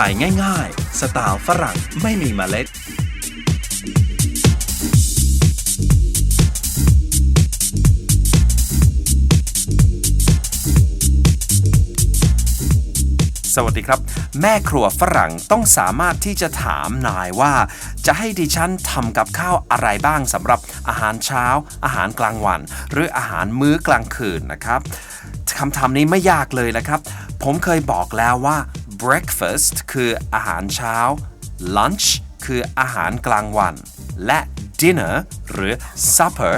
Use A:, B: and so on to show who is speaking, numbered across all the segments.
A: ถ่ายง่ายๆ สไตล์ฝรั่งไม่มีเมล็ด
B: สวัสดีครับ แม่ครัวฝรั่งต้องสามารถที่จะถามนายว่า จะให้ดิฉันทำกับข้าวอะไรบ้างสำหรับอาหารเช้า อาหารกลางวัน หรืออาหารมื้อกลางคืนนะครับคำถามนี้ไม่ยากเลยนะครับ ผมเคยบอกแล้วว่า breakfast คืออาหารเช้า lunch คืออาหารกลางวัน และ dinner หรือ supper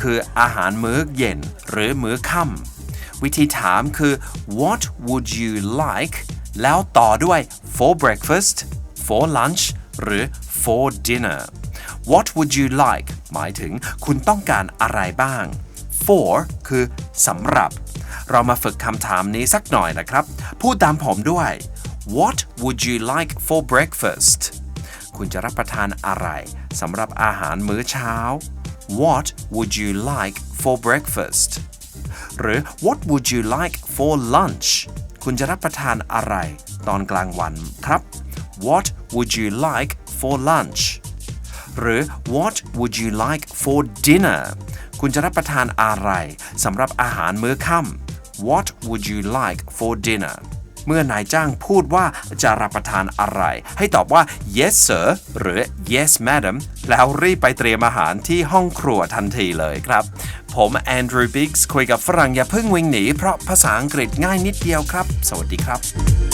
B: คืออาหารมื้อเย็น หรือมื้อค่ำวิธีถามคือ what would you like แล้วต่อด้วย for breakfast for lunch หรือ for dinner what would you like หมายถึงคุณต้องการอะไรบ้าง for คือสำหรับ เรามาฝึกคำถามนี้สักหน่อยนะครับ พูดตามผมด้วย what would you like for breakfast คุณจะรับประทานอะไรสำหรับอาหารมื้อเช้า what would you like for breakfast หรือ what would you like for lunch คุณจะรับประทานอะไรตอนกลางวันครับ what would you like for lunch หรือ what would you like for dinner คุณจะรับประทานอะไรสำหรับอาหารมื้อค่ำ what would you like for dinner เมื่อนายจ้างพูดว่าจะรับประทานอะไร ให้ตอบว่า yes sir หรือ yes madam แล้วรีบไปเตรียมอาหารที่ห้องครัวทันทีเลยครับ ผมแอนดรูว์บิกส์คุยกับฝรั่งอย่าเพิ่งวิ่งหนี เพราะภาษาอังกฤษง่ายนิดเดียวครับ สวัสดีครับ